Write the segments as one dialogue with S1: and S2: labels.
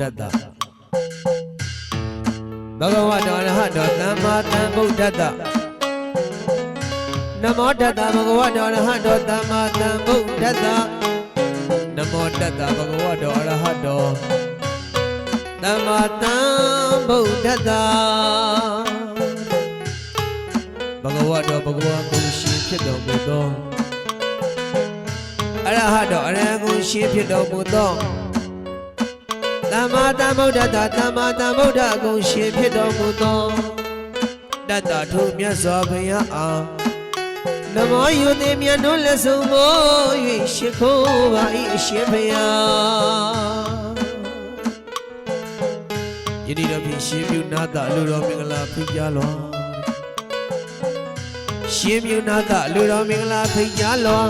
S1: တတ္တဘဂဝတောရဟတောသမ္မာသမ္ဗုဒ္ဓတ္တနမောတတ္တဘဂဝတောရဟတောသမ္မာသမ္ဗုဒ္ဓတ္တနမောတတ္တဘဂဝတောအရဟတောသမ္မာသမ္ဗုဒ္ဓတ္တဘဂဝတောဘဂဝကုရှင်ဖြစ်တော်မူသောအရဟတောအရဟံကုရှင်ဖြစ်တော်မူသော သမ္မာသမ္ဗုဒ္ဓတ္တသမ္မာသမ္ဗုဒ္ဓကုရှင်ဖြစ်တော်မူသောတတ္တထုမြတ်စွာဘုရားအားနမောယုတိမြတ်တို့လက်ဆုံးမိုး၍ရှိခိုးပါ၏အရှင်ဘုရားယနေ့တော့ဖြင့်ရှင်ပြုနာတအလိုတော်မင်္ဂလာဖိတ်ကြားလောရှင်ပြုနာတအလိုတော်မင်္ဂလာဖိတ်ကြားလော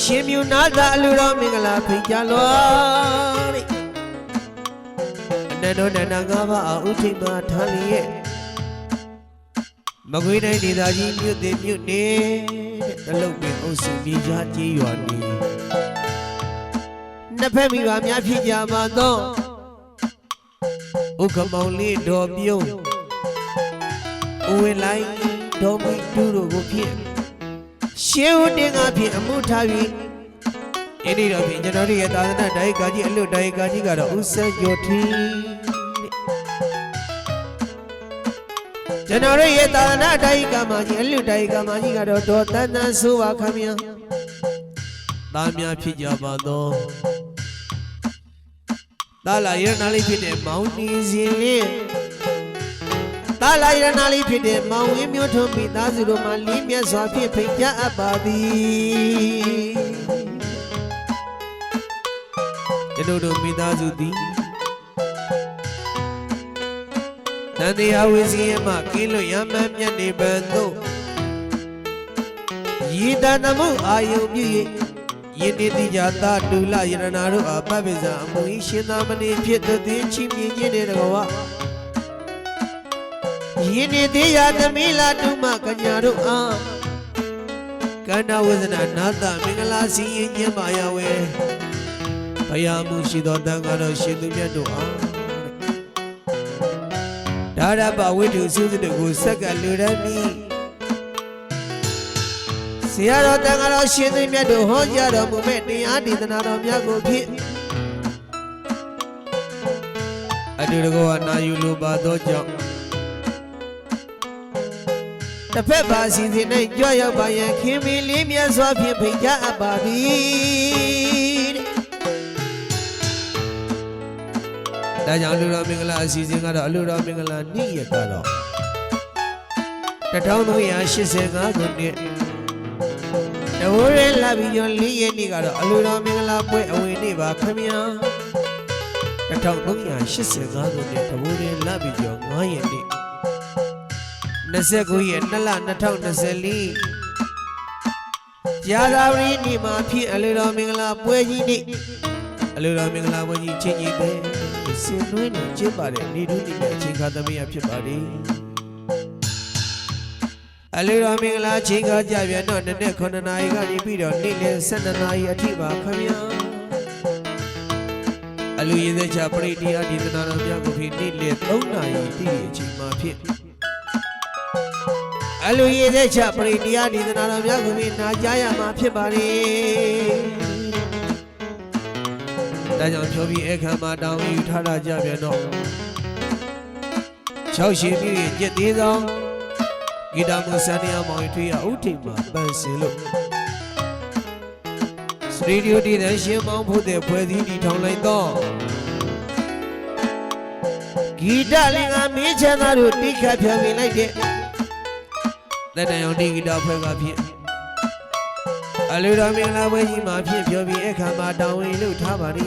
S1: ရှင်ပြုနာတအလိုတော်မင်္ဂလာဖိတ်ကြားလောတဲ့အနန္တောနန္ဒငါးပါးအာဥထိတ်မှာထားလျက်မကွေးတိုင်းဒေသကြီးမြို့တင်မြို့နေတဲ့တလုတ်ပင်အုပ်စုမြေကြားကြီးရွာနေနှစ်ဖက်မိဘများဖြစ်ကြပါသောဥက္ကမောင်လေးတော်ပြုံးဦးဝင်းလိုက်တော်မီတူတို့ကိုဖြင့် ရှေးဦးတင်ကဖြင့်အမှုထားပြီးယနေ့တော့ဖြင့်ကျွန်တော်တို့ရဲ့သာသနာ့တိုင်းကာကြီးအလွတ်တိုင်းကာကြီးကတော့ဦးဆက်ကျော်ထီးကျွန်တော်တို့ရဲ့သာသနာ့တိုင်းကာမကြီးအလွတ်တိုင်းကာမကြီးကတော့ဒေါ်တန်းတန်းဆိုပါခမညာသားများဖြစ်ကြပါသောတာလာရနာလေးဖြစ်တဲ့မောင်နီစင်လေး တာလာရနာလေးဖြစ်တဲ့မောင်ဝင်းမျိုးထုံးမိသားစုတို့မှလင်းမြတ်စွာဖြင့်ဖိတ်ကြားအပ်ပါသည်ကျွန်တော်တို့မိသားစုသည်တန်တရားဝစီယမကင်းလွတ်ရမှန်းမြတ်နေပံသို့ရည်တန်မှုအာယုံပြု၍ယင်းတိတိကြသာဒုလယရနာတို့အားပပိဇာအမူ၏ရှင်သာမဏေဖြစ်သသည်ချီးမြှင့်ခြင်းတဲ့တကဝ ယင်းနေသေးရသမီးလာတုမကညာတို့အားကန္နာဝဇနာနာတမင်္ဂလာစီရင်ခြင်းပါရဝဲဘုရားမှုရှိသောတန်ခါတော်ရှင်သူမြတ်တို့အားဒါရပဝိတုစုစုတို့ကိုဆက်ကလူရမီဆရာတော်တန်ခါတော်ရှင်သူမြတ်တို့ဟောကြားတော်မူမဲ့တရားဒေသနာတော်များကိုဖြင့်အတူတကောနာယူလိုပါသောကြောင့် တစ်ဖက်ပါစီစဉ်၌ကြွရောက်ပါရန်ခင်မင်းလေးမြတ်စွာဖြင့်ဖိတ်ကြားအပ်ပါသည်တဲ့ဒါကြောင့်လူတော်မင်္ဂလာအစီအစဉ်ကတော့အလူတော်မင်္ဂလာနေ့ရက်ကတော့1385ခုနှစ်တဝရလာပြီးကျော်၄ရက်နေ့ကတော့အလူတော်မင်္ဂလာပွဲအဝင်နေ့ပါခင်ဗျာ1385ခုနှစ်တဝရလာပြီးကျော်9ရက်နေ့ 29ရက်2လ2024ကြာသာဝရီနေ့မှာဖြစ်အလူတော်မင်္ဂလာပွဲကြီးနေ့အလူတော်မင်္ဂလာပွဲကြီးချင်းကြီးပဲဆင်နွှဲနေကျင်းပါတဲ့နေတူးနေတဲ့အချိန်ခါသမီးရဖြစ်ပါလေအလူတော်မင်္ဂလာချိန်ခါကြပြန်တော့နေ့နဲ့9နာရီကနေပြီးတော့နေ့လယ်12နာရီအထိပါခင်ဗျာအလူရင်သက်ချပရိတရားဒီသနာတော်များကိုဖြင့်နေ့လယ်3နာရီတိတိအချိန်မှာဖြစ် အလူရည်တဲ့ချပရိတရားဒီသနာတော်များကိုဖြင့်နာကြားရမှာဖြစ်ပါလေဒါကြောင့်ဖြောပြီးအခမ်းမှာတောင်းယူထားတာကြပြန်တော့၆ရှင်ပြည့်ရဲ့ကြက်သေးဆောင်ဂီတာမူစန္ဒယာမောင်ထွေးရဥထိပ်မှာပန်းစင်လို့စတူဒီယိုဒီတန်ရှင်မောင်ဖို့တဲ့ဖွဲ့စည်းတည်ထောင်လိုက်တော့ဂီတလင်္ကာမင်းချမ်းသာတို့တိခတ်ဖြောပြလိုက်တဲ့ လက်တံအောင်ဒီဂီတာဖွဲ့ကဖြစ်အလူတော်မင်္ဂလာပွဲကြီးမှာဖြစ်ပြောပြီးအခမ်းမှာတောင်းဝင်လို့ထားပါလေ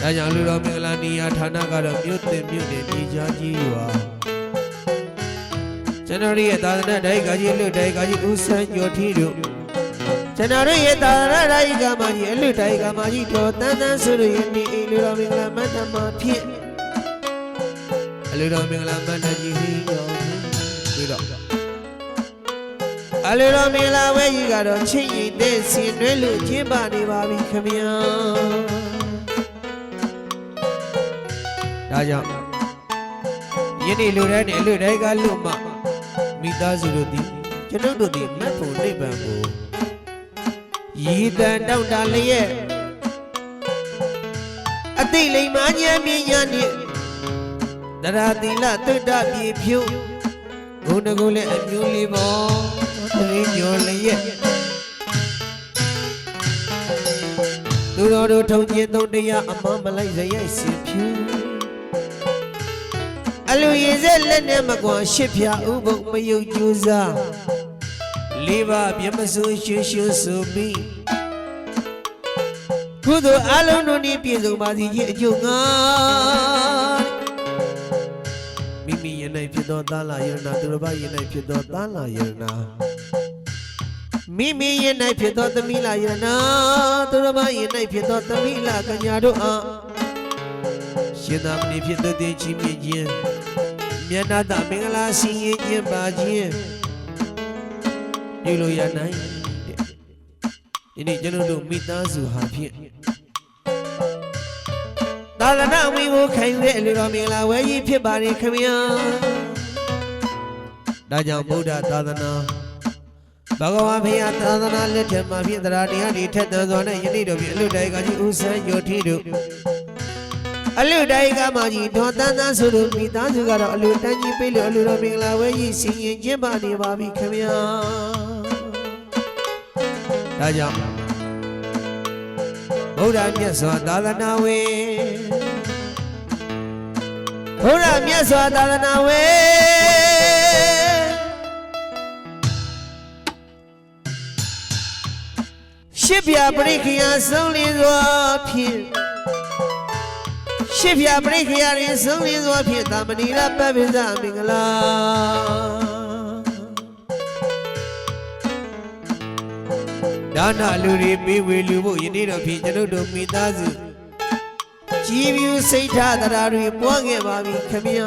S1: ဒါကြောင့်လူတော်မင်္ဂလာနေရာဌာနကတော့မြို့တင်မြို့နယ်ပြည်ကြားကြီးရွာကျွန်တော်ရဲ့သာသနာတိုင်းကကြီးလွတ်တိုင်းကကြီးဦးဆန်းကျော်ထီတို့ကျွန်တော်ရဲ့သာသနာတိုင်းကမကြီးအလွတ်တိုင်းကမကြီးတော်တန်းတန်းဆိုလို့ယနေ့အိလူတော်မင်္ဂလာမတ်တမှာဖြစ်အ လူတော်မင်္ဂလာမတ်တကြီးဟီးတော်ပြီးတော့အလိုတော်မင်္ဂလာဝဲကြီးကတော့ချင်းရင်တဲ့ဆင်နွဲလို့ကျင်းပနေပါပြီခမညာဒါကြောင့်ယနေ့လူတိုင်းနဲ့လူတိုင်းကလူမှမိသားစုတို့သည်ကျွန်ုပ်တို့သည်မတ်ဖို့နိဗ္ဗာန်ကိုရည်တန်တောင့်တလျက်အတိတ်လိမ္မာဉာဏ်ပညာနှင့် တရာတိလတုဒ္ဒပြေဖြူဘုန်းတကုလည်းအမျိုးလေးပေါ်တရင်းညော်လျက်သူတော်တို့ထုံကျင်သုံးတရားအမမလိုက်ရရိုက်စင်ဖြူအလူရင်စက်လက်နဲ့မကွာရှစ်ဖြာဥပုပ်မယုတ်ကြိုးစားလေးပါပြမစိုးရွှွှွဆိုပြီးကုသိုလ်အလုံးတို့ဤပြည့်စုံပါစီခြင်းအကျိုးငါမိမိယနေ့ ဖြစ်သောသာလာယရနာသူတစ်ပါးယနေ့ဖြစ်သောသာလာယရနာမိမိယနေ့ဖြစ်သောသမီးလာယရနာသူတစ်ပါးယနေ့ဖြစ်သောသမီးလာကညာတို့အားရှင်သာမဏေဖြစ်သောတည်ချီးမြှင့်ခြင်းမြတ်နာတမင်္ဂလာစီရင်ခြင်းပါခြင်းပြုလို့ရနိုင်တဲ့ဒီနေ့ကျွန်တော်တို့မိသားစုဟာဖြင့်သာသနာ့ဝင်းကိုခံယူတဲ့အလူတော်မင်္ဂလာဝဲကြီးဖြစ်ပါれခင်ဗျာ ဒါကြောင့်ဗုဒ္ဓသာသနာဘဂဝါဘုရားသာသနာလက်ထက်မှာဖြင့်တရားတရားတွေထက်သန်စွာနဲ့ယနေ့တော်ဖြင့်အလူတိုင်ကကြီးဦးဆန်းယောထီတို့အလူတိုင်ကမှကြီးဒေါ်တန်းတန်းဆိုတို့မိသားစုကတော့အလူတန်းကြီးပြေးလို့အလူတော်မင်္ဂလာဝဲကြီးစီရင်ကျင်းပနေပါပြီခင်ဗျာဒါကြောင့်ဗုဒ္ဓမြတ်စွာသာသနာဝင်ဘုရားမြတ်စွာသာသနာဝ ရှစ်ပြပရိခယာဆုံးလင်းစွာဖြင့်ရှစ်ပြပရိခယာရင်ဆုံးလင်းစွာဖြင့်တာမဏိရပပိစမင်္ဂလာဒါနလူတွေပေးဝေလူဖို့ယနေ့တော့ဖြင့်ကျွန်ုပ်တို့မိသားစုကြည်မြူစိတ်ထားတရားတွေပွားခဲ့ပါပြီခမညာ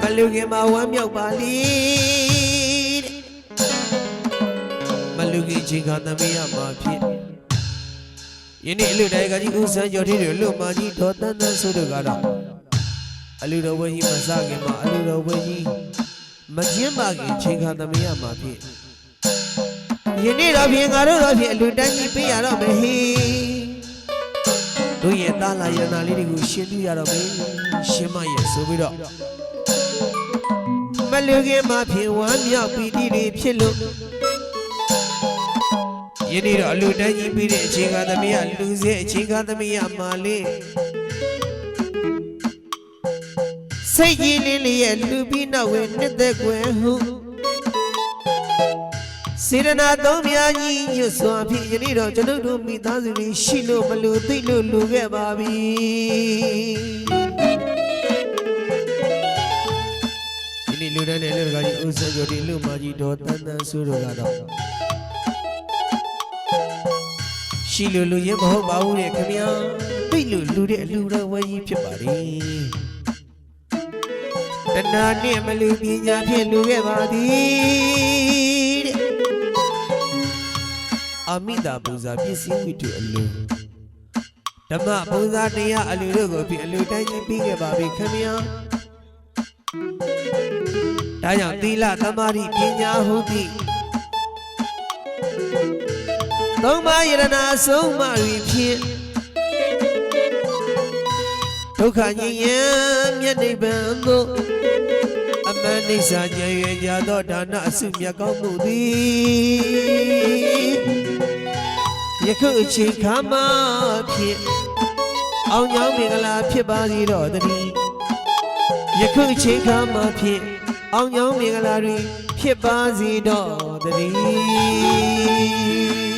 S1: မလူခင်မှာဝမ်းမြောက်ပါလိ လူခင်ချိန်ခါသမီးရမှာဖြစ်ယနေ့အလူတိုင်ကကြီးဦးဆန်းကျော်ထီးတွေလူမကြီးဒေါ်တန်းတန်းဆိုတို့ကတော့အလူတော်ဝင်းကြီးမစခင်မှာအလူတော်ဝင်းကြီးမကျင်းပါခင်ချိန်ခါသမီးရမှာဖြစ်ယနေ့တော့ဖြင့်ငါတို့တော့ဖြင့်အလူတန်းကြီးပေးရတော့မယ်ဟေးတို့ရဲ့တာလာရနာလေးတွေကိုရှင်းပြရတော့မယ်ရှင်းမရဲ့ဆိုပြီးတော့မလူခင်မှာဖြင့်ဝမ်းမြောက်ပီတိတွေဖြစ်လို့ ယနေ့တော့အလူတန်းကြီးပေးတဲ့အချိန်ကသမီးကလူစေအချိန်ကသမီးကမာလေးစိတ်ကြီးလေးလေးရဲ့လူပြီးနောက်ဝင်နှစ်သက်ွယ်ဟုစေရနာသုံးမြာကြီးညွတ်စွာဖြင့်ယနေ့တော့ကျွန်ုပ်တို့မိသားစုတွေရှိလို့မလို့သိလို့လူခဲ့ပါပြီဒီနေ့လူတန်းနဲ့လူတကာကြီးဦးဆက်ကျော်ဒီလူမကြီးတော်တန်းတန်းဆိုးတို့ကတော့ ရှိလို့လူရင်မဟုတ်ပါဘူးတဲ့ခင်ဗျာသိလို့လူတဲ့အလူတော်ဝဲကြီးဖြစ်ပါတယ်တဏှာနဲ့မလူပညာဖြင့်လူခဲ့ပါသည်တဲ့အမိတာပူဇာပစ္စည်းဝိတုအလူဓမ္မပူဇာတရားအလူတို့ကိုဖြင့်အလူတိုင်းကြီးပြီးခဲ့ပါပြီခင်ဗျာဒါကြောင့်သီလသမာဓိပညာဟုသည် သုံးပါးယရနာဆုံးမတွေဖြင့်ဒုက္ခညင်ယံမြတ်နိဗ္ဗာန်သို့အမှန်နိစ္စဉာဏ်ရကြသောဒါနအစုမြတ်ကောင်းမှုသည်ယခုအချိန်ခါမှဖြင့်အောင်ကြောင်းမင်္ဂလာဖြစ်ပါစေတော့တည်းယခုအချိန်ခါမှဖြင့်အောင်ကြောင်းမင်္ဂလာတွေဖြစ်ပါစေတော့တည်း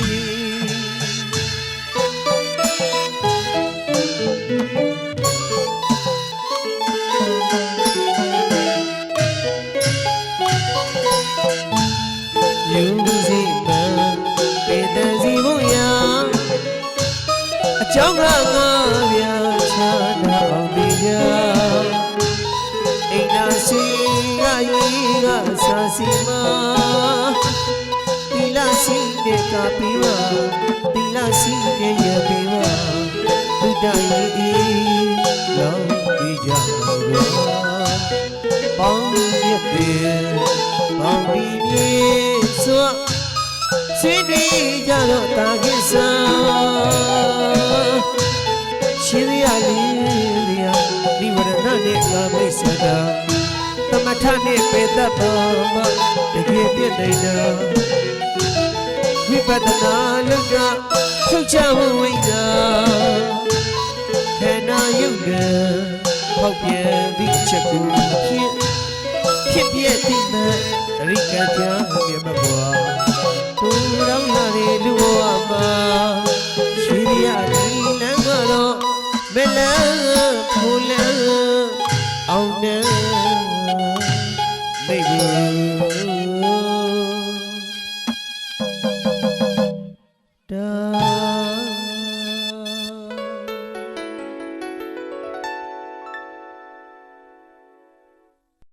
S1: ကြောင်းကငါပြချာနာအောင်ဒီကြအိမ်နာစီကယူကဆာစီမာတီလာစီတဲ့ကပီမာတီလာစီတဲ့ရပီမာဘုဒ္ဓရဲ့လောဒီကြရောပေါင်းရတဲ့ပေါင်းပြီးမြေစွာ ဆွေးတွေကြတော့တာကိစ္စရှင်ရလေးရနိဝရဏနဲ့ကာမိတ်ဆတာသမထနဲ့ပေတတ်ပါမတကယ်ပြည့်နေတာဝိပဿနာလောကထုတ်ချဝိဒ္ဓခန္ဓာယုတ်တယ်ဖောက်ပြန်သည့်ချက်ကိုဖြစ်ဖြစ်ပြည့်သိမှတရိကကြမြတ်မဘွာ သူရောင်းလာတဲ့လူဘဝမှာရွှေရည်ဒီလမ်းကတော့မလန်းဖူလန်း